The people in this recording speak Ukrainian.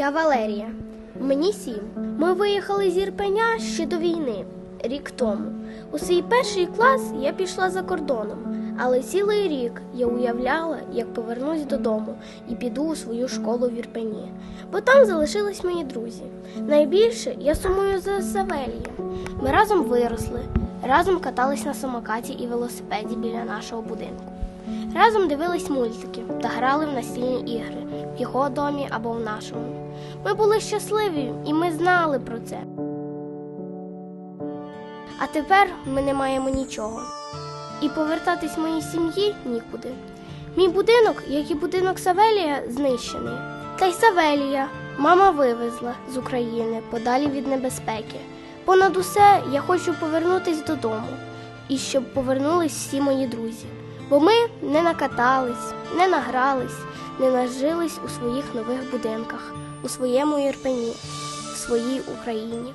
Я Валерія. Мені сім. Ми виїхали з Ірпеня ще до війни, рік тому. У свій перший клас я пішла за кордоном, але цілий рік я уявляла, як повернусь додому і піду у свою школу в Ірпені. Бо там залишились мої друзі. Найбільше я сумую за Савелієм. Ми разом виросли, разом катались на самокаті і велосипеді біля нашого будинку. Разом дивились мультики та грали в настільні ігри в його домі або в нашому. Ми були щасливі і ми знали про це. А тепер ми не маємо нічого. І повертатись моїй сім'ї нікуди. Мій будинок, як і будинок Савелія, знищений. Та й Савелія мама вивезла з України подалі від небезпеки. Понад усе я хочу повернутись додому і щоб повернулись всі мої друзі. Бо ми не накатались, не награлись, не нажились у своїх нових будинках, у своєму Ірпені, в своїй Україні.